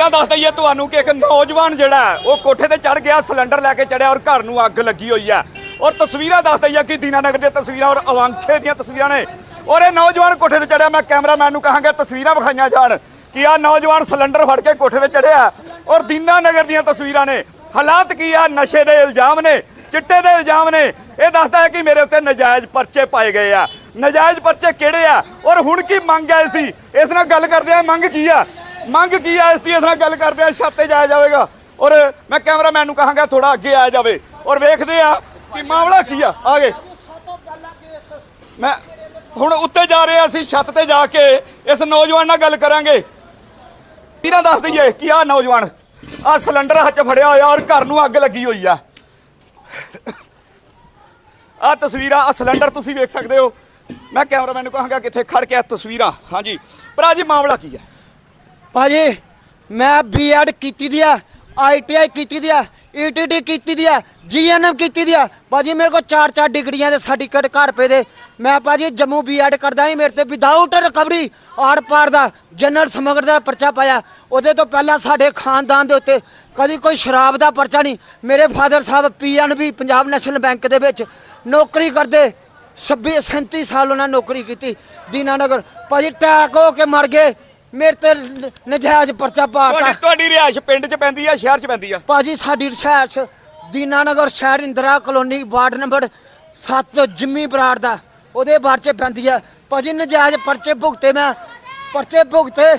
ਤਸਵੀਰਾਂ ਦੱਸ ਦਈਏ ਤੁਹਾਨੂੰ ਕਿ ਇੱਕ ਨੌਜਵਾਨ ਜਿਹੜਾ ਉਹ ਕੋਠੇ ਤੇ ਚੜ ਗਿਆ, ਸਿਲੰਡਰ ਲੈ ਕੇ ਚੜਿਆ ਔਰ ਘਰ ਨੂੰ ਅੱਗ ਲੱਗੀ ਹੋਈ ਹੈ। ਔਰ ਤਸਵੀਰਾਂ ਦੱਸ ਦਈਏ ਕਿ ਦੀਨਾਨਗਰ ਦੀਆਂ ਤਸਵੀਰਾਂ ਔਰ ਅਵਾਂਖੇ ਦੀਆਂ ਤਸਵੀਰਾਂ ਨੇ। ਔਰ ਇਹ ਨੌਜਵਾਨ ਕੋਠੇ ਤੇ ਚੜਿਆ ਮੈਂ ਕੈਮਰਾਮੈਨ ਨੂੰ ਕਹਾਂਗਾ ਤਸਵੀਰਾਂ ਵਿਖਾਈਆਂ ਜਾਣ ਕਿ ਆ ਨੌਜਵਾਨ ਸਿਲੰਡਰ ਫੜ ਕੇ ਕੋਠੇ ਤੇ ਚੜਿਆ ਔਰ ਦੀਨਾਨਗਰ ਦੀਆਂ ਤਸਵੀਰਾਂ ਨੇ। ਹਾਲਾਤ ਕੀ ਆ? ਨਸ਼ੇ ਦੇ ਇਲਜ਼ਾਮ ਨੇ, ਚਿੱਟੇ ਦੇ ਇਲਜ਼ਾਮ ਨੇ। ਇਹ ਦੱਸਦਾ ਹੈ ਕਿ ਮੇਰੇ ਉੱਤੇ ਨਜਾਇਜ਼ ਪਰਚੇ ਪਾਏ ਗਏ ਆ। ਨਜਾਇਜ਼ ਪਰਚੇ ਕਿਹੜੇ ਆ? ਔਰ ਹੁਣ ਕੀ ਮੰਗ ਹੈ ਇਸ ਦੀ? ਇਸ ਨਾਲ ਗੱਲ ਕਰਦੇ ਆ ਮੰਗ ਕੀ ਆ? ਮੰਗ ਕੀ ਆ ਇਸ ਦੀ? ਇਸ ਨਾਲ ਗੱਲ ਕਰਦੇ ਆ, ਛੱਤ ਤੇ ਜਾਇਆ ਜਾਵੇਗਾ। ਔਰ ਮੈਂ ਕੈਮਰਾਮੈਨ ਨੂੰ ਕਹਾਂਗਾ ਥੋੜਾ ਅੱਗੇ ਆਇਆ ਜਾਵੇ। ਔਰ ਵੇਖਦੇ ਆ ਕਿ ਮਾਮਲਾ ਕੀ ਆ। ਆ ਗਏ ਮੈਂ ਹੁਣ ਉੱਤੇ ਜਾ ਰਹੇ ਆ ਅਸੀਂ, ਛੱਤ ਤੇ ਜਾ ਕੇ ਇਸ ਨੌਜਵਾਨ ਨਾਲ ਗੱਲ ਕਰਾਂਗੇ। ਵੀਰਾਂ ਦੱਸ ਦਈਏ ਕਿ ਆ ਨੌਜਵਾਨ ਆ ਸਿਲੰਡਰ ਹੱਥ ਫੜਿਆ ਹੋਇਆ ਔਰ ਘਰ ਨੂੰ ਅੱਗ ਲੱਗੀ ਹੋਈ ਆ। ਆ ਤਸਵੀਰਾਂ ਆ ਸਿਲੰਡਰ ਤੁਸੀਂ ਵੇਖ ਸਕਦੇ ਹੋ। ਮੈਂ ਕੈਮਰਾਮੈਨ ਨੂੰ ਕਹਾਂਗਾ ਕਿੱਥੇ ਖੜ ਕੇ ਆ ਤਸਵੀਰਾਂ। ਹਾਂਜੀ। ਭਰਾ ਜੀ, ਮਾਮਲਾ ਕੀ ਹੈ ਭਾਜੀ, ਮੈਂ ਬੀਐਡ ਕੀਤੀ ਦੀ ਆ ਆਈਟੀਆਈ ਕੀਤੀ ਦੀ ਆ ਈਟੀਟੀ ਕੀਤੀ ਦੀ ਆ ਜੀਐਨਐਮ ਕੀਤੀ ਦੀ ਆ। ਭਾਜੀ, ਮੇਰੇ ਕੋਲ ਚਾਰ ਚਾਰ ਡਿਗਰੀਆਂ ਦੇ ਸਰਟੀਫਿਕੇਟ ਘਰ ਪਏ ਦੇ। ਮੈਂ ਭਾਜੀ, ਜੰਮੂ ਬੀਐਡ ਕਰਦਾ ਹੀ ਮੇਰੇ ਤੇ ਵਿਦਆਊਟ ਰਿਕਵਰੀ ਆੜ ਪਾਰ ਦਾ ਜਨਰਲ ਸਮਗਰ ਦਾ ਪਰਚਾ ਪਾਇਆ। ਉਹਦੇ ਤੋਂ ਪਹਿਲਾਂ ਸਾਡੇ ਖਾਨਦਾਨ ਦੇ ਉੱਤੇ ਕਦੀ ਕੋਈ ਸ਼ਰਾਬ ਦਾ ਪਰਚਾ ਨਹੀਂ। ਮੇਰੇ ਫਾਦਰ ਸਾਹਿਬ ਪੀਐਨਬੀ ਪੰਜਾਬ ਨੈਸ਼ਨਲ ਬੈਂਕ ਦੇ ਵਿੱਚ ਨੌਕਰੀ ਕਰਦੇ। 26 37 ਸਾਲ ਉਹਨਾਂ ਨੌਕਰੀ ਕੀਤੀ। ਦੀਨਾਨਗਰ। ਭਾਜੀ ਟੈਕ ਹੋ ਕੇ ਮਰ ਗਏ। ਮੇਰੇ ਤੇ ਨ- ਨਜਾਇਜ਼ ਪਰਚਾ ਪਾਤਾ। ਤੁਹਾਡੀ ਤੁਹਾਡੀ ਰਿਹਾਇਸ਼ ਪਿੰਡ 'ਚ ਪੈਂਦੀ ਆ ਸ਼ਹਿਰ 'ਚ ਪੈਂਦੀ ਆ? ਭਾਜੀ ਸਾਡੀ ਰਿਹਾਇਸ਼ ਦੀਨਾਨਗਰ ਸ਼ਹਿਰ Indira colony ward number 7 Jimmy Brar ਦਾ। ਉਹਦੇ ਬਾਅਦ ਚ ਪੈਂਦੀ ਆ। ਭਾਜੀ ਨਜਾਇਜ਼ ਪਰਚੇ ਭੁਗਤੇ ਮੈਂ। ਪਰਚੇ ਭੁਗਤੇ।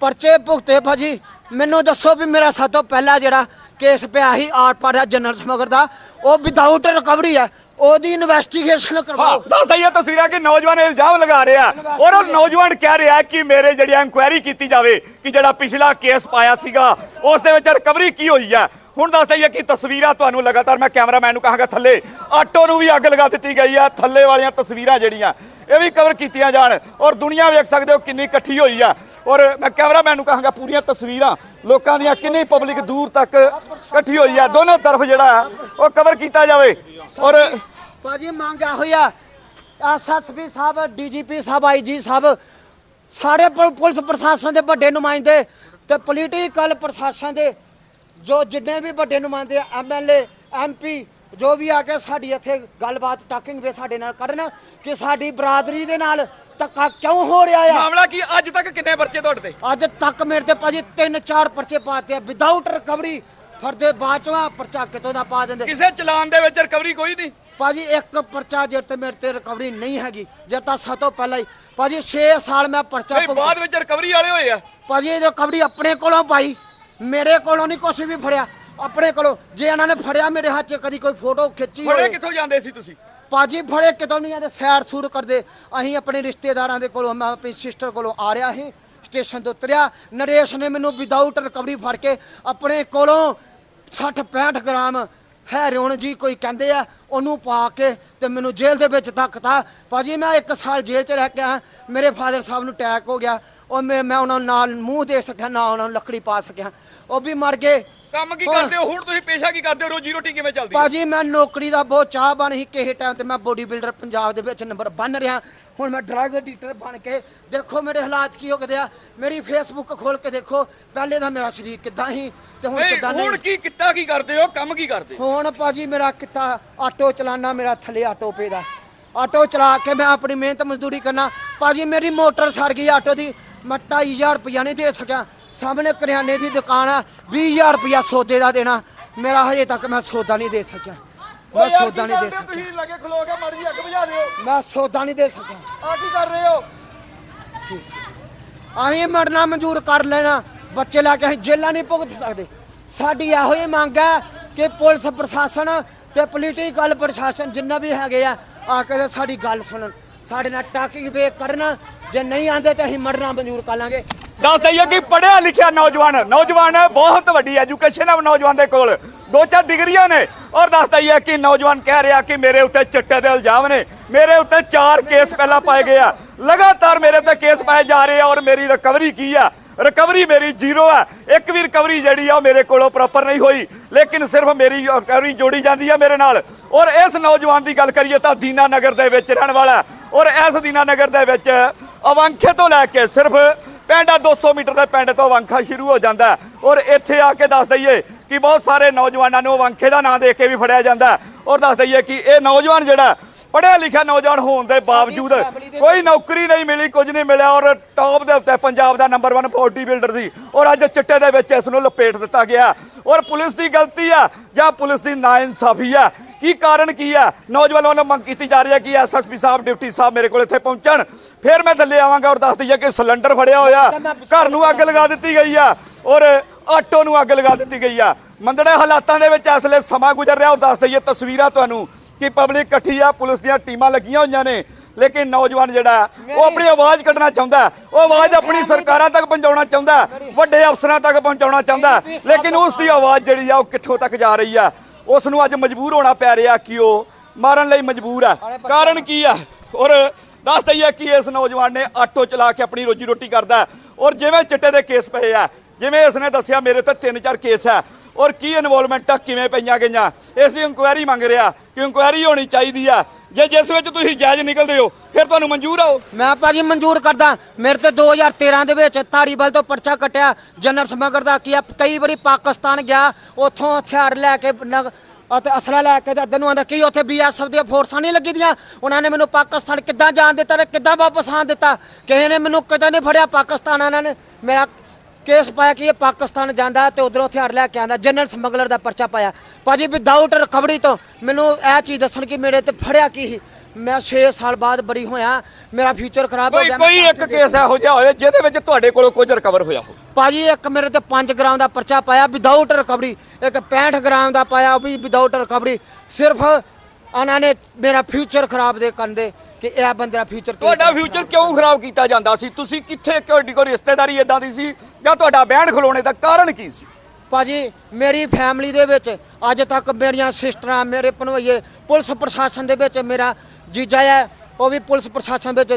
ਪਰਚੇ ਭੁਗਤੇ ਭਾਜੀ। ਮੈਨੂੰ ਦੱਸੋ ਵੀ ਮੇਰਾ ਸਭ ਤੋਂ ਪਹਿਲਾ ਜਿਹੜਾ ਕੇਸ ਪਿਆ ਸੀ ਆਰ ਪਾਰ ਦਾ ਜਨਰਲ ਸਮਗਰ ਦਾ ਉਹ ਵਿਦਆਊਟ ਰਿਕਵਰੀ ਆ। ਉਹਦੀ ਇਨਵੈਸਟੀਗੇਸ਼ਨ ਕਰਵਾਓ। ਦੱਸ ਦਈਏ ਤਸਵੀਰਾਂ ਕਿ ਨੌਜਵਾਨ ਇਲਜ਼ਾਮ ਲਗਾ ਰਿਹਾ ਔਰ ਉਹ ਨੌਜਵਾਨ ਕਹਿ ਰਿਹਾ ਕਿ ਮੇਰੇ ਜਿਹੜੀ ਇਨਕੁਆਇਰੀ ਕੀਤੀ ਜਾਵੇ, ਕਿ ਜਿਹੜਾ ਪਿਛਲਾ ਕੇਸ ਪਾਇਆ ਸੀਗਾ, ਉਸ ਦੇ ਵਿੱਚ ਰਿਕਵਰੀ ਕੀ ਹੋਈ ਹੈ? ਹੁਣ ਦੱਸ ਦਈਏ ਕਿ ਤਸਵੀਰਾਂ ਤੁਹਾਨੂੰ ਲਗਾਤਾਰ ਮੈਂ ਕੈਮਰਾਮੈਨ ਨੂੰ ਕਹਾਂਗਾ, ਥੱਲੇ ਆਟੋ ਨੂੰ ਵੀ ਅੱਗ ਲਗਾ ਦਿੱਤੀ ਗਈ ਹੈ, ਥੱਲੇ ਵਾਲੀਆਂ ਤਸਵੀਰਾਂ ਜਿਹੜੀਆਂ, ਇਹ ਵੀ ਕਵਰ ਕੀਤੀਆਂ ਜਾਣ। ਔਰ ਦੁਨੀਆ ਵੇਖ ਸਕਦੇ ਹੋ ਕਿੰਨੀ ਇਕੱਠੀ ਹੋਈ ਆ ਔਰ ਮੈਂ ਕੈਮਰਾਮੈਨ ਨੂੰ ਕਹਾਂਗਾ, ਪੂਰੀਆਂ ਤਸਵੀਰਾਂ ਲੋਕਾਂ ਦੀਆਂ ਕਿੰਨੀ ਪਬਲਿਕ ਦੂਰ ਤੱਕ ਇਕੱਠੀ ਹੋਈ ਆ ਦੋਨੋਂ ਤਰਫ ਜਿਹੜਾ ਉਹ ਕਵਰ ਕੀਤਾ ਜਾਵੇ। ਔਰ ਭਾਜੀ ਮੰਗ ਆ। ਹੋਇਆ ਐਸਐਸਪੀ ਸਾਹਿਬ ਡੀਜੀਪੀ ਸਾਹਿਬ ਆਈਜੀ ਸਾਹਿਬ ਸਾਰੇ ਪੁ- ਪੁਲਿਸ ਪ੍ਰਸ਼ਾਸਨ ਦੇ ਵੱਡੇ ਨੁਮਾਇੰਦੇ ਤੇ ਪੋਲੀਟੀਕਲ ਪ੍ਰਸ਼ਾਸਨ ਦੇ ਜੋ ਜਿੰਨੇ ਵੀ ਵੱਡੇ ਨੁਮਾਇੰਦੇ ਐਮਐਲਏ ਐਮਪੀ ਜੋ ਵੀ ਆ ਕੇ ਸਾਡੀ ਇੱਥੇ ਗੱਲਬਾਤ ਟਾਕਿੰਗ ਵੇ ਸਾਡੇ ਨਾਲ ਕਰਨ ਕਿ ਸਾਡੀ ਬਰਾਦਰੀ ਦੇ ਨਾਲ ਧੱਕਾ ਕਿਉਂ ਹੋ ਰਿਹਾ ਆ? ਮਾਮਲਾ ਕੀ? ਅੱਜ ਤੱਕ ਕਿੰਨੇ ਪਰਚੇ ਤੁਹਾਡੇ ਤੇ? ਅੱਜ ਤੱਕ ਮੇਰੇ ਤੇ ਭਾਜੀ ਤਿੰਨ ਚਾਰ ਪਰਚੇ ਪਾਤੇ ਆ। ਵਿਦਆਊਟ ਰਿਕਵਰੀ ਫਰਦੇ ਬਾਚਵਾ ਪਰਚਾ ਕਿਤੋਂ ਦਾ ਪਾ ਦਿੰਦੇ? ਕਿਸੇ ਚਲਾਨ ਦੇ ਵਿੱਚ ਰਿਕਵਰੀ ਕੋਈ ਨਹੀਂ। ਭਾਜੀ ਇੱਕ ਪਰਚਾ ਜੇ ਤੇ ਮੇਰੇ ਤੇ ਰਿਕਵਰੀ ਨਹੀਂ ਹੈਗੀ ਜੇ ਤਾਂ ਸਭ ਤੋਂ ਪਹਿਲਾਂ ਹੀ। ਭਾਜੀ 6 ਸਾਲ ਮੈਂ ਪਰਚਾ ਨਹੀਂ ਬਾਅਦ ਵਿੱਚ ਰਿਕਵਰੀ ਵਾਲੇ ਹੋਏ ਆ। ਭਾਜੀ ਇਹ ਰਿਕਵਰੀ ਆਪਣੇ ਕੋਲੋਂ ਪਾਈ ਮੇਰੇ ਕੋਲੋਂ ਨਹੀਂ ਕੁਝ ਵੀ ਫੜਿਆ। ਆਪਣੇ ਕੋਲੋਂ। ਜੇ ਇਹਨਾਂ ਨੇ ਫੜਿਆ ਮੇਰੇ ਹੱਥ 'ਚ ਕਦੀ ਕੋਈ ਫੋਟੋ ਖਿੱਚੀ ਫੜੇ ਹੋਵੇ। ਕਿੱਥੋਂ ਜਾਂਦੇ ਸੀ ਤੁਸੀਂ? ਭਾਜੀ ਫੜੇ ਕਿਤੋਂ ਨਹੀਂ ਆਦੇ ਸੈਰ ਸੂਰ ਕਰਦੇ। ਅਸੀਂ ਆਪਣੇ ਰਿਸ਼ਤੇਦਾਰਾਂ ਦੇ ਕੋਲੋਂ ਮੈਂ ਆਪਣੀ ਸਿਸਟਰ ਕੋਲੋਂ ਆ ਰਿਹਾ ਸੀ। ਸਟੇਸ਼ਨ 'ਤੇ ਉਤਰਿਆ। ਨਰੇਸ਼ ਨੇ ਮੈਨੂੰ ਵਿਦਆਊਟ ਰਿਕਵਰੀ ਫੜ ਕੇ ਆਪਣੇ ਕੋਲੋਂ 60 65 ਗ੍ਰਾਮ ਹੈਰੋਨ ਜੀ ਕੋਈ ਕਹਿੰਦੇ ਆ, ਉਹਨੂੰ ਪਾ ਕੇ ਤੇ ਮੈਨੂੰ ਜੇਲ੍ਹ ਦੇ ਵਿੱਚ ਧੱਕਤਾ। ਭਾਜੀ, ਮੈਂ ਇੱਕ ਸਾਲ ਜੇਲ੍ਹ 'ਚ ਰਹਿ ਕੇ ਆਇਆ। ਮੇਰੇ ਫਾਦਰ ਸਾਹਿਬ ਨੂੰ ਅਟੈਕ ਹੋ ਗਿਆ। ਉਹ ਮੈਂ ਮੈਂ ਉਹਨਾਂ ਨੂੰ ਨਾਲ ਮੂੰਹ ਦੇ ਸਕਿਆ, ਨਾ ਉਹਨਾਂ ਨੂੰ ਲੱਕੜੀ ਪਾ ਸਕਿਆ। ਉਹ ਵੀ ਮਰ ਗਏ। ਕੰਮ ਕੀ ਕਰਦੇ ਹੋ? ਹੁਣ ਤੁਸੀਂ ਪੇਸ਼ਾ ਕੀ ਕਰਦੇ ਹੋ? ਰੋਜੀ ਰੋਟੀ ਕਿਵੇਂ ਚੱਲਦੀ ਹੈ? ਭਾਜੀ ਮੈਂ ਨੌਕਰੀ ਦਾ ਬਹੁਤ ਚਾਹ ਬਣ ਸੀ ਕਿਸੇ ਟਾਈਮ ਤੇ। ਮੈਂ ਬੋਡੀ ਬਿਲਡਰ ਪੰਜਾਬ ਦੇ ਵਿੱਚ ਨੰਬਰ ਬਣ ਰਿਹਾ। ਹੁਣ ਮੈਂ ਡਰਗ ਐਡੀਟਰ ਬਣ ਕੇ ਦੇਖੋ ਮੇਰੇ ਹਾਲਾਤ ਕੀ ਹੋ ਗਏ ਆ। ਮੇਰੀ ਫੇਸਬੁੱਕ ਖੋਲ ਕੇ ਦੇਖੋ ਪਹਿਲੇ ਤਾਂ ਮੇਰਾ ਸਰੀਰ ਕਿੱਦਾਂ ਸੀ ਤੇ ਹੁਣ ਨਹੀਂ ਕਿੱਦਾਂ ਹੁਣ ਨਹੀਂ। ਕੀ ਕਿੱਤਾ ਕੀ ਕਰਦੇ ਹੋ? ਕੰਮ ਕੀ ਕਰਦੇ? ਹੋ ਹੁਣ ਭਾਜੀ ਮੇਰਾ ਕਿੱਤਾ ਆਟੋ ਚਲਾਨਾ ਮੇਰਾ ਥੱਲੇ ਆਟੋ ਪੇ ਦਾ ਆਟੋ ਚਲਾ ਕੇ ਮੈਂ ਆਪਣੀ ਮਿਹਨਤ ਮਜ਼ਦੂਰੀ ਕਰਨਾ। ਭਾਜੀ ਮੇਰੀ ਮੋਟਰ ਸੜ ਗਈ ਆਟੋ ਦੀ। ਮੈਂ 2500 ਰੁਪਇਆ ਨਹੀਂ ਦੇ ਸਕਿਆ। ਸਾਹਮਣੇ ਕਰਿਆਨੇ ਦੀ ਦੁਕਾਨ ਆ 20000 ਰੁਪਇਆ ਸੌਦੇ ਦਾ ਦੇਣਾ। ਮੇਰਾ ਹਜੇ ਤੱਕ ਮੈਂ ਸੌਦਾ ਨਹੀਂ ਦੇ ਸਕਿਆ। ਮੈਂ ਸੌਦਾ ਨਹੀਂ ਦੇ ਸਕਿਆ। ਤੁਸੀਂ? ਲੱਗੇ ਖਲੋ ਕੇ ਮਰਜ਼ੀ ਅੱਗ ਬੁਝਾ ਦਿਓ। ਮੈਂ ਸੌਦਾ ਨਹੀਂ ਦੇ ਸਕਿਆ। ਆ ਕੀ ਕਰ ਰਹੇ ਹੋ? ਅਸੀਂ ਮਰਨਾ ਮਨਜ਼ੂਰ ਕਰ ਲੈਣਾ। ਬੱਚੇ ਲੈ ਕੇ ਅਸੀਂ ਜੇਲਾਂ ਨਹੀਂ ਭੁਗਤ ਸਕਦੇ। ਸਾਡੀ ਇਹੋ ਹੀ ਮੰਗ ਹੈ ਕਿ ਪੁਲਿਸ ਪ੍ਰਸ਼ਾਸਨ ਤੇ ਪੋਲੀਟੀਕਲ ਪ੍ਰਸ਼ਾਸਨ ਜਿੰਨਾ ਵੀ ਹੈਗੇ ਆ ਆ ਕੇ ਸਾਡੀ ਗੱਲ ਸੁਣਨ। ਸਾਡੇ ਨਾਲ ਟਾਕਿੰਗ ਵੇ ਕਰਨ। ਜੇ ਨਹੀਂ ਆਂਦੇ ਤੇ ਅਸੀਂ ਮਰਨਾ ਮਨਜ਼ੂਰ ਕਰ ਲਾਂਗੇ। ਦੱਸ ਦਈਏ ਕਿ ਪੜਿਆ ਲਿਖਿਆ ਨੌਜਵਾਨ ਨੌਜਵਾਨ ਬਹੁਤ ਵੱਡੀ ਐਜੂਕੇਸ਼ਨ ਹੈ ਨੌਜਵਾਨ ਦੇ ਕੋਲ। ਦੋ ਚਾਰ ਡਿਗਰੀਆਂ ਨੇ। ਔਰ ਦੱਸ ਦਈਏ ਕਿ ਨੌਜਵਾਨ ਕਹਿ ਰਿਹਾ ਕਿ ਮੇਰੇ ਉੱਤੇ ਚਿੱਟੇ ਦੇ ਇਲਜ਼ਾਮ ਨੇ। ਮੇਰੇ ਉੱਤੇ ਚਾਰ ਕੇਸ ਪਹਿਲਾਂ ਪਾਏ ਗਏ ਆ। ਲਗਾਤਾਰ ਮੇਰੇ ਉੱਤੇ ਕੇਸ ਪਾਏ ਜਾ ਰਹੇ ਆ ਔਰ ਮੇਰੀ ਰਿਕਵਰੀ ਕੀ ਆ? ਰਿਕਵਰੀ ਮੇਰੀ ਜ਼ੀਰੋ ਆ। ਇੱਕ ਵੀ ਰਿਕਵਰੀ ਜਿਹੜੀ ਆ ਉਹ ਮੇਰੇ ਕੋਲੋਂ ਪ੍ਰੋਪਰ ਨਹੀਂ ਹੋਈ। ਲੇਕਿਨ ਸਿਰਫ ਮੇਰੀ ਰਿਕਵਰੀ ਜੋੜੀ ਜਾਂਦੀ ਆ ਮੇਰੇ ਨਾਲ। ਔਰ ਇਸ ਨੌਜਵਾਨ ਦੀ ਗੱਲ ਕਰੀਏ ਤਾਂ ਦੀਨਾ ਨਗਰ ਦੇ ਵਿੱਚ ਰਹਿਣ ਵਾਲਾ। ਔਰ ਇਸ ਦੀਨਾ ਨਗਰ ਦੇ ਵਿੱਚ ਅਵੰਖੇ ਤੋਂ ਲੈ ਕੇ ਸਿਰਫ ਪਿੰਡ ਆ 200 ਮੀਟਰ ਦੇ ਪਿੰਡ ਤੋਂ ਵੰਖਾ ਸ਼ੁਰੂ ਹੋ ਜਾਂਦਾ ਔਰ ਇੱਥੇ ਆ ਕੇ ਦੱਸ ਦਈਏ ਕਿ ਬਹੁਤ ਸਾਰੇ ਨੌਜਵਾਨਾਂ ਨੂੰ ਵੰਖੇ ਦਾ ਨਾਂ ਦੇਖ ਕੇ ਵੀ ਫੜਿਆ ਜਾਂਦਾ ਔਰ ਦੱਸ ਦਈਏ ਕਿ ਇਹ ਨੌਜਵਾਨ ਜਿਹੜਾ ਪੜ੍ਹਿਆ ਲਿਖਿਆ ਨੌਜਵਾਨ ਹੋਣ ਦੇ ਬਾਵਜੂਦ ਦੇ ਕੋਈ ਨੌਕਰੀ ਨਹੀਂ ਮਿਲੀ ਕੁਝ ਨਹੀਂ ਮਿਲਿਆ ਔਰ ਟੌਪ ਦੇ ਉੱਤੇ ਪੰਜਾਬ ਦਾ ਨੰਬਰ 1 ਬੋਡੀ ਬਿਲਡਰ ਸੀ। ਔਰ ਅੱਜ ਚਿੱਟੇ ਦੇ ਵਿੱਚ ਇਸ ਨੂੰ ਲਪੇਟ ਦਿੱਤਾ ਗਿਆ ਔਰ ਪੁਲਿਸ ਦੀ ਗਲਤੀ ਆ ਜਾਂ ਪੁਲਿਸ ਦੀ ਨਾਇਨਸਾਫੀ ਆ ਕੀ ਕਾਰਨ ਕੀ ਆ? ਨੌਜਵਾਨਾਂ ਵੱਲੋਂ ਮੰਗ ਕੀਤੀ ਜਾ ਰਹੀ ਹੈ ਕਿ ਐਸਐਸਪੀ ਸਾਹਿਬ ਡਿਪਟੀ ਸਾਹਿਬ ਮੇਰੇ ਕੋਲ ਇੱਥੇ ਪਹੁੰਚਣ। ਫਿਰ ਮੈਂ ਥੱਲੇ ਆਵਾਂਗਾ ਔਰ ਦੱਸ ਦਈਏ ਕਿ ਸਿਲੰਡਰ ਫੜਿਆ ਹੋਇਆ। ਘਰ ਨੂੰ ਅੱਗ ਲਗਾ ਦਿੱਤੀ ਗਈ ਆ ਔਰ ਆਟੋ ਨੂੰ ਅੱਗ ਲਗਾ ਦਿੱਤੀ ਗਈ ਆ। ਮੰਦੜੇ ਹਾਲਾਤਾਂ ਦੇ ਵਿੱਚ ਇਸ ਵੇਲੇ ਸਮਾਂ ਗੁਜ਼ਰ ਰਿਹਾ ਔਰ ਦੱਸ ਦਈਏ ਤਸਵੀਰਾਂ ਤੁਹਾਨੂੰ ਕਿ ਪਬਲਿਕ ਇਕੱਠੀ ਆ ਪੁਲਿਸ ਦੀਆਂ ਟੀਮਾਂ ਲੱਗੀਆਂ ਹੋਈਆਂ ਨੇ। ਲੇਕਿਨ ਨੌਜਵਾਨ ਜਿਹੜਾ ਹੈ, ਉਹ ਆਪਣੀ ਆਵਾਜ਼ ਕੱਢਣਾ ਚਾਹੁੰਦਾ ਹੈ। ਉਹ ਆਵਾਜ਼ ਆਪਣੀ ਸਰਕਾਰਾਂ ਤੱਕ ਪਹੁੰਚਾਉਣਾ ਚਾਹੁੰਦਾ ਹੈ, ਵੱਡੇ ਅਫਸਰਾਂ ਤੱਕ ਪਹੁੰਚਾਉਣਾ ਚਾਹੁੰਦਾ ਹੈ। ਲੇਕਿਨ ਉਸ ਦੀ ਆਵਾਜ਼ ਜਿਹੜੀ ਆ ਉਹ ਕਿੱਥੋਂ ਤੱਕ ਜਾ ਰਹੀ ਆ? ਉਸ ਨੂੰ ਅੱਜ ਮਜਬੂਰ ਹੋਣਾ ਪੈ ਰਿਹਾ ਕਿ ਉਹ ਮਾਰਨ ਲਈ ਮਜਬੂਰ ਆ। ਕਾਰਨ ਕੀ ਆ? ਔਰ ਦੱਸ ਦਈਏ ਕਿ ਇਸ ਨੌਜਵਾਨ ਨੇ ਆਟੋ ਚਲਾ ਕੇ ਆਪਣੀ ਰੋਜੀ ਰੋਟੀ ਕਰਦਾ। ਔਰ ਜਿਵੇਂ ਚਿੱਟੇ ਦੇ ਕੇਸ ਪਏ ਆ ਜਿਵੇਂ ਇਸ ਨੇ ਦੱਸਿਆ ਮੇਰੇ ਤੇ ਤਿੰਨ ਚਾਰ ਕੇਸ ਹੈ ਔਰ ਕੀ ਇਨਵੋਲਵਮੈਂਟਾਂ ਕਿਵੇਂ ਪਈਆਂ ਗਈਆਂ? ਇਸ ਦੀ ਇਨਕੁਆਇਰੀ ਮੰਗ ਰਿਹਾ, ਕਿ ਇਨਕੁਆਇਰੀ ਹੋਣੀ ਚਾਹੀਦੀ ਆ। ਜੇ ਜਿਸ ਵਿੱਚ ਤੁਸੀਂ ਜਾਇਜ਼ ਨਿਕਲਦੇ ਹੋ, ਫਿਰ ਤੁਹਾਨੂੰ ਮਨਜ਼ੂਰ ਆ ਉਹ? ਮੈਂ ਭਾਜੀ ਮਨਜ਼ੂਰ ਕਰਦਾ। ਮੇਰੇ ਤੇ 2013 ਦੇ ਵਿੱਚ ਧਾਰੀਵਾਲ ਤੋਂ ਪਰਚਾ ਕੱਟਿਆ। ਜਨਰਲ ਸਮਗਰ ਦਾ ਕੀ ਆ, ਕਈ ਵਾਰੀ ਪਾਕਿਸਤਾਨ ਗਿਆ, ਉੱਥੋਂ ਹਥਿਆਰ ਲੈ ਕੇ ਅਤੇ ਅਸਲਾ ਲੈ ਕੇ ਤੇ ਅੱਧੇ ਨੂੰ ਆਂਦਾ, ਕੀ ਉੱਥੇ ਬੀਐਸਐਫ ਦੀਆਂ ਫੋਰਸਾਂ ਨਹੀਂ ਲੱਗੀ ਦੀਆਂ? ਉਹਨਾਂ ਨੇ ਮੈਨੂੰ ਪਾਕਿਸਤਾਨ ਕਿੱਦਾਂ ਜਾਣ ਦਿੱਤਾ ਤੇ ਕਿੱਦਾਂ ਵਾਪਸ ਆਣ ਦਿੱਤਾ? ਕਿਸੇ ਨੇ ਮੈਨੂੰ ਕਦੇ ਨਹੀਂ ਫੜਿਆ ਪਾਕਿਸਤਾਨ ਇਹਨਾਂ ਨੇ। ਮੇਰਾ ਕੇਸ ਪਾਇਆ ਕਿ ਇਹ ਪਾਕਿਸਤਾਨ ਜਾਂਦਾ ਤੇ ਉਧਰੋਂ ਹਥਿਆਰ ਲੈ ਕੇ ਆਂਦਾ ਜਨਰਲ ਸਮਗਲਰ ਦਾ ਪਰਚਾ ਪਾਇਆ। ਭਾਜੀ ਵਿਦਆਊਟ ਰਿਕਵਰੀ ਤੋਂ ਮੈਨੂੰ ਇਹ ਚੀਜ਼ ਦੱਸਣ ਕਿ ਮੇਰੇ ਤੇ ਫੜਿਆ ਕੀ ਸੀ? ਮੈਂ 6 ਸਾਲ ਬਾਅਦ ਬਰੀ ਹੋਇਆ ਮੇਰਾ ਫਿਊਚਰ ਖਰਾਬ ਹੋ ਕੋਈ ਗਿਆ ਮੈਂ ਕੋਈ ਇੱਕ ਦੇ- ਕੇਸ ਇਹੋ ਜਿਹਾ ਹੋਵੇ ਜਿਹਦੇ ਵਿੱਚ ਤੁਹਾਡੇ ਕੋਲੋਂ ਕੁਝ ਰਿਕਵਰ ਹੋਇਆ ਹੋ ਭਾਜੀ ਇੱਕ ਮੇਰੇ ਤੇ 5 ਗ੍ਰਾਮ ਦਾ ਪਰਚਾ ਪਾਇਆ ਵਿਦਆਊਟ ਰਿਕਵਰੀ ਇੱਕ 65 ਗ੍ਰਾਮ ਦਾ ਪਾਇਆ ਉਹ ਵੀ ਵਿਦਆਊਟ ਰਿਕਵਰੀ ਸਿਰਫ ਉਹਨਾਂ ਨੇ ਮੇਰਾ ਫਿਊਚਰ ਖਰਾਬ ਦੇ ਕਰਨ ਕਿ ਇਹ ਬੰਦੇ ਦਾ ਫਿਊਚਰ ਤੁਹਾਡਾ ਫਿਊਚਰ ਕਿਉਂ ਖਰਾਬ ਕੀਤਾ ਜਾਂਦਾ ਸੀ? ਤੁਸੀਂ ਕਿੱਥੇ ਤੁਹਾਡੀ ਕੋਈ ਰਿਸ਼ਤੇਦਾਰੀ ਇਦਾਂ ਦੀ ਸੀ ਜਾਂ ਤੁਹਾਡਾ ਬਹਿਣ ਖਲੋਣੇ ਦਾ ਕਾਰਨ ਕੀ ਸੀ? ਭਾਜੀ ਮੇਰੀ ਫੈਮਿਲੀ ਦੇ ਵਿੱਚ ਅੱਜ ਤੱਕ ਮੇਰੀਆਂ ਸਿਸਟਰਾਂ ਮੇਰੇ ਭਣਵਈਏ ਪੁਲਿਸ ਪ੍ਰਸ਼ਾਸਨ ਦੇ ਵਿੱਚ ਮੇਰਾ ਜੀਜਾ ਹੈ ਉਹ ਵੀ ਪੁਲਿਸ ਪ੍ਰਸ਼ਾਸਨ ਵਿੱਚ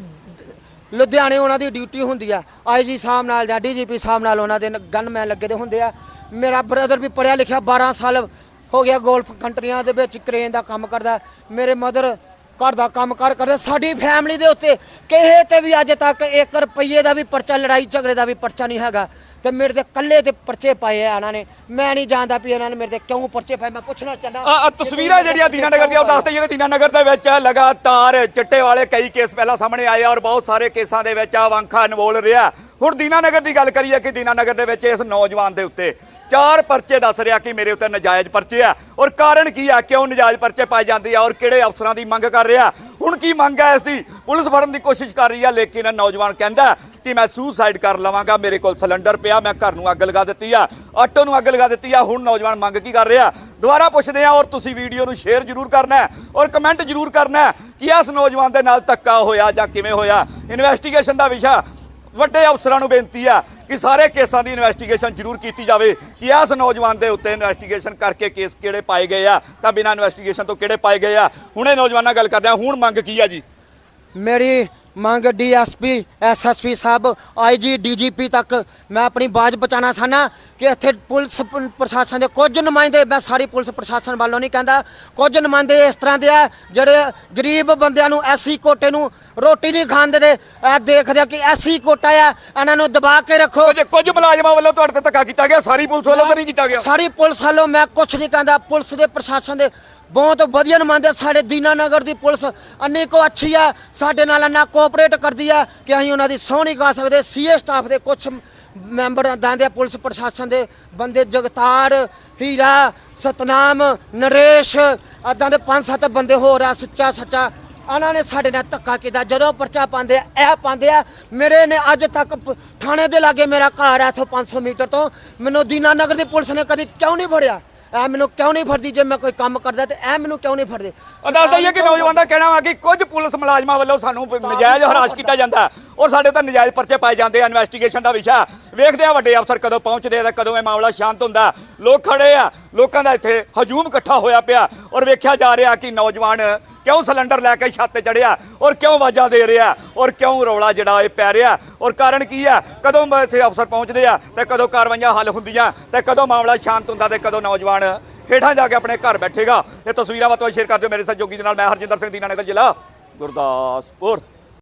ਲੁਧਿਆਣੇ ਉਹਨਾਂ ਦੀ ਡਿਊਟੀ ਹੁੰਦੀ ਆ। ਆਈਜੀ ਸਾਹਿਬ ਨਾਲ ਜਾਂ ਡੀਜੀਪੀ ਸਾਹਿਬ ਨਾਲ ਉਹਨਾਂ ਦੇ ਗਨਮੈਨ ਲੱਗੇ ਦੇ ਹੁੰਦੇ ਆ। ਮੇਰਾ ਬ੍ਰਦਰ ਵੀ ਪੜਿਆ ਲਿਖਿਆ 12 ਸਾਲ ਹੋ ਗਿਆ ਗੋਲਫ ਕੰਟਰੀਆਂ ਦੇ ਵਿੱਚ ਕ੍ਰੇਨ ਦਾ ਕੰਮ ਕਰਦਾ। ਮੇਰੇ ਮਦਰ ਘਰ ਦਾ ਕੰਮ ਕਾਰ ਕਰਦੇ ਸਾਡੀ ਫੈਮਿਲੀ ਦੇ ਉੱਤੇ ਕਿਸੇ ਤੇ ਵੀ ਅੱਜ ਤੱਕ 1 ਰੁਪਈਏ ਦਾ ਵੀ ਪਰਚਾ ਲੜਾਈ ਝਗੜੇ ਦਾ ਵੀ ਪਰਚਾ ਨਹੀਂ ਹੈਗਾ। ਤੇ ਮੇਰੇ ਤੇ ਕੱਲੇ ਤੇ ਪਰਚੇ ਪਾਏ ਆ ਇਹਨਾਂ ਨੇ। ਮੈਂ ਨਹੀਂ ਜਾਣਦਾ ਵੀ ਇਹਨਾਂ ਨੇ ਮੇਰੇ ਤੇ ਕਿਉਂ ਪਰਚੇ ਪਾਏ ਮੈਂ ਪੁੱਛਣਾ ਚਾਹੁੰਦਾ ਤਸਵੀਰਾਂ ਜਿਹੜੀਆਂ ਦੀਨਾਨਗਰ ਦੀਆਂ ਉਹ ਦੱਸਦੇ ਜਿਹੜੇ ਦੀਨਾਨਗਰ ਦੇ ਵਿੱਚ ਲਗਾਤਾਰ ਚਿੱਟੇ ਵਾਲੇ ਕਈ ਕੇਸ ਪਹਿਲਾਂ ਸਾਹਮਣੇ ਆਏ ਆ ਔਰ ਬਹੁਤ ਸਾਰੇ ਕੇਸਾਂ ਦੇ ਵਿੱਚ ਆ ਵਾਂਖਾ ਇਨਵੋਲ ਰਿਹਾ। ਹੁਣ ਦੀਨਾਨਗਰ ਦੀ ਗੱਲ ਕਰੀਏ ਕਿ ਦੀਨਾਨਗਰ ਦੇ ਵਿੱਚ ਇਸ ਨੌਜਵਾਨ ਦੇ ਉੱਤੇ ਚਾਰ ਪਰਚੇ ਦੱਸ ਰਿਹਾ ਕਿ ਮੇਰੇ ਉੱਤੇ ਨਜਾਇਜ਼ ਪਰਚੇ ਆ। ਔਰ ਕਾਰਨ ਕੀ ਆ? ਕਿਉਂ ਨਜਾਇਜ਼ ਪਰਚੇ ਪਾਏ ਜਾਂਦੇ ਆ? ਔਰ ਕਿਹੜੇ ਅਫਸਰਾਂ ਦੀ ਮੰਗ ਕਰ ਰਿਹਾ? ਹੁਣ ਕੀ ਮੰਗ ਹੈ ਇਸ ਦੀ? ਪੁਲਿਸ ਫੜਨ ਦੀ ਕੋਸ਼ਿਸ਼ ਕਰ ਰਹੀ ਆ, ਲੇਕਿਨ ਨੌਜਵਾਨ ਕਹਿੰਦਾ ਕਿ ਮੈਂ ਸੁਸਾਈਡ ਕਰ ਲਵਾਂਗਾ, ਮੇਰੇ ਕੋਲ ਸਿਲੰਡਰ ਪਿਆ, ਮੈਂ ਘਰ ਨੂੰ ਅੱਗ ਲਗਾ ਦਿੱਤੀ ਆ, ਆਟੋ ਨੂੰ ਅੱਗ ਲਗਾ ਦਿੱਤੀ ਆ। ਹੁਣ ਨੌਜਵਾਨ ਮੰਗ ਕੀ ਕਰ ਰਿਹਾ? ਦੁਬਾਰਾ ਪੁੱਛਦੇ ਆ, ਔਰ ਤੁਸੀਂ ਵੀਡੀਓ ਨੂੰ ਸ਼ੇਅਰ ਜ਼ਰੂਰ ਕਰਨਾ ਹੈ, ਔਰ ਕਮੈਂਟ ਜ਼ਰੂਰ ਕਰਨਾ ਹੈ ਕਿ ਇਸ ਨੌਜਵਾਨ ਦੇ ਨਾਲ ਧੱਕਾ ਹੋਇਆ ਜਾਂ ਕਿਵੇਂ ਹੋਇਆ? ਇਨਵੈਸਟੀਗੇਸ਼ਨ ਦਾ ਵਿਸ਼ਾ ਵੱਡੇ ਅਫਸਰਾਂ ਨੂੰ ਬੇਨਤੀ ਆ ਕਿ ਸਾਰੇ ਕੇਸਾਂ ਦੀ ਇਨਵੈਸਟੀਗੇਸ਼ਨ ਜ਼ਰੂਰ ਕੀਤੀ ਜਾਵੇ ਕਿ ਇਸ ਨੌਜਵਾਨ ਦੇ ਉੱਤੇ ਇਨਵੈਸਟੀਗੇਸ਼ਨ ਕਰਕੇ ਕੇਸ ਕਿਹੜੇ ਪਾਏ ਗਏ ਆ, ਤਾਂ ਬਿਨਾਂ ਇਨਵੈਸਟੀਗੇਸ਼ਨ ਤੋਂ ਕਿਹੜੇ ਪਾਏ ਗਏ ਆ? ਹੁਣੇ ਨੌਜਵਾਨਾਂ ਨਾਲ ਗੱਲ ਕਰਦੇ ਆ ਹੁਣ ਮੰਗ ਕੀ ਆ ਜੀ? ਮੇਰੀ ਮੰਗ ਡੀਐਸਪੀ ਐਸਐਸਪੀ ਸਾਹਿਬ ਆਈਜੀ ਡੀਜੀਪੀ ਤੱਕ ਮੈਂ ਆਪਣੀ ਬਾਜ਼ ਬਚਾਣਾ ਚਾਹਨਾ ਕਿ ਇੱਥੇ ਪੁਲਿਸ ਪ- ਪ੍ਰਸ਼ਾਸਨ ਦੇ ਕੁਝ ਨੁਮਾਇੰਦੇ ਮੈਂ ਸਾਰੀ ਪੁਲਿਸ ਪ੍ਰਸ਼ਾਸਨ ਵੱਲੋਂ ਨਹੀਂ ਕਹਿੰਦਾ ਕੁਝ ਨੁਮਾਇੰਦੇ ਇਸ ਤਰ੍ਹਾਂ ਦੇ ਆ ਜਿਹੜੇ ਗਰੀਬ ਬੰਦਿਆਂ ਨੂੰ ਐਸੀ ਕੋਟੇ ਨੂੰ ਰੋਟੀ ਨਹੀਂ ਖਾਣ ਦੇ ਇਹ ਦੇਖਦੇ ਆ ਕਿ ਐਸੀ ਕੋਟਾ ਆ ਇਹਨਾਂ ਨੂੰ ਦਬਾ ਕੇ ਰੱਖੋ। ਕੁਝ ਕੁਝ ਮੁਲਾਜ਼ਮਾਂ ਵੱਲੋਂ ਤੁਹਾਡੇ ਤੇ ਧੱਕਾ ਕੀਤਾ ਗਿਆ ਸਾਰੀ ਪੁਲਿਸ ਵੱਲੋਂ ਤਾਂ ਨਹੀਂ ਕੀਤਾ ਗਿਆ? ਸਾਰੀ ਪੁਲਿਸ ਵੱਲੋਂ ਮੈਂ ਕੁਝ ਨਹੀਂ ਕਹਿੰਦਾ ਪੁਲਿਸ ਦੇ ਪ੍ਰਸ਼ਾਸਨ ਦੇ ਬਹੁਤ ਵਧੀਆ ਨੁਮਾਇੰਦੇ ਸਾਡੇ ਦੀਨਾਨਗਰ ਦੀ ਪੁਲਿਸ ਅੰਨੀ ਕੋ ਅੱਛੀ ਆ। ਸਾਡੇ ਨਾਲ ਇੰਨਾ ਕੋਆਪਰੇਟ ਕਰਦੀ ਆ ਕਿ ਅਸੀਂ ਉਹਨਾਂ ਦੀ ਸਹੁੰ ਨਹੀਂ ਗਾ ਸਕਦੇ। ਸੀਏ ਸਟਾਫ ਦੇ ਕੁਝ ਮੈਂਬਰ ਦਾਂਦੇ ਪੁਲਿਸ ਪ੍ਰਸ਼ਾਸਨ ਦੇ ਬੰਦੇ ਜਗਤਾਰ, ਹੀਰਾ, ਸਤਨਾਮ, ਨਰੇਸ਼ ਅਦਾਂ ਦੇ ਪੰਜ ਸੱਤ ਬੰਦੇ ਹੋਰ ਆ, ਸੁੱਚਾ ਸੱਚਾ। ਉਹਨਾਂ ਨੇ ਸਾਡੇ ਨਾਲ ਧੱਕਾ ਕੀਤਾ। ਜਦੋਂ ਪਰਚਾ ਪਾਉਂਦੇ ਆ, ਇਹ ਪਾਉਂਦੇ ਆ, ਮੇਰੇ ਨੇ ਅੱਜ ਤੱਕ ਥਾਣੇ ਦੇ ਲਾਗੇ ਮੇਰਾ ਘਰ ਆ ਇੱਥੋਂ 500 ਮੀਟਰ ਤੋਂ। ਮੈਨੂੰ ਦੀਨਾਨਗਰ ਦੀ ਪੁਲਿਸ ਨੇ ਕਦੀ ਕਿਉਂ ਨਹੀਂ ਫੜਿਆ? ਇਹ ਮੈਨੂੰ ਕਿਉਂ ਨਹੀਂ ਫੜਦੀ ਜੇ ਮੈਂ ਕੋਈ ਕੰਮ ਕਰਦਾ ਤੇ ਇਹ ਮੈਨੂੰ ਕਿਉਂ ਨਹੀਂ ਫੜਦੇ? ਉਹ ਦੱਸ ਦਈਏ ਕਿ ਨੌਜਵਾਨ ਦਾ ਕਹਿਣਾ ਵਾ ਕਿ ਕੁਝ ਪੁਲਿਸ ਮੁਲਾਜ਼ਮਾਂ ਵੱਲੋਂ ਸਾਨੂੰ ਨਜਾਇਜ਼ ਹਰਾਸ ਕੀਤਾ ਜਾਂਦਾ। ਔਰ ਸਾਡੇ ਉੱਤੇ ਨਜਾਇਜ਼ ਪਰਚੇ ਪਾਏ ਜਾਂਦੇ ਆ ਇਨਵੈਸਟੀਗੇਸ਼ਨ ਦਾ ਵਿਸ਼ਾ। ਵੇਖਦੇ ਆ ਵੱਡੇ ਅਫਸਰ ਕਦੋਂ ਪਹੁੰਚਦੇ ਆ ਤੇ ਕਦੋਂ ਇਹ ਮਾਮਲਾ ਸ਼ਾਂਤ ਹੁੰਦਾ। ਲੋਕ ਖੜੇ ਆ, ਲੋਕਾਂ ਦਾ ਇੱਥੇ ਹਜੂਮ ਇਕੱਠਾ ਹੋਇਆ ਪਿਆ ਔਰ ਵੇਖਿਆ ਜਾ ਰਿਹਾ ਕਿ ਨੌਜਵਾਨ ਕਿਉਂ ਸਿਲੰਡਰ ਲੈ ਕੇ ਛੱਤ ਤੇ ਚੜਿਆ ਔਰ ਕਿਉਂ ਆਵਾਜ਼ਾਂ ਦੇ ਰਿਹਾ ਔਰ ਕਿਉਂ ਰੌਲਾ ਜਿਹੜਾ ਇਹ ਪੈ ਰਿਹਾ ਔਰ ਕਾਰਨ ਕੀ ਆ? ਕਦੋਂ ਇੱਥੇ ਅਫਸਰ ਪਹੁੰਚਦੇ ਆ ਤੇ ਕਦੋਂ ਕਾਰਵਾਈਆਂ ਹੱਲ ਹੁੰਦੀਆਂ ਤੇ ਕਦੋਂ ਮਾਮਲਾ ਸ਼ਾਂਤ ਹੁੰਦਾ ਤੇ ਕਦੋਂ ਨੌਜਵਾਨ ਹੇਠਾਂ ਜਾ ਕੇ ਆਪਣੇ ਘਰ ਬੈਠੇਗਾ। ਇਹ ਤਸਵੀਰਾਂ ਵਾਤੋਂ ਸ਼ੇਅਰ ਕਰ ਦਿਓ। ਮੇਰੇ ਸਹਿਯੋਗੀ ਦੇ ਨਾਲ ਮੈਂ ਹਰਜਿੰਦਰ ਸਿੰਘ ਦੀਨਾਨਗਰ ਜ਼ਿਲ੍ਹਾ ਗੁਰਦਾਸਪੁਰ।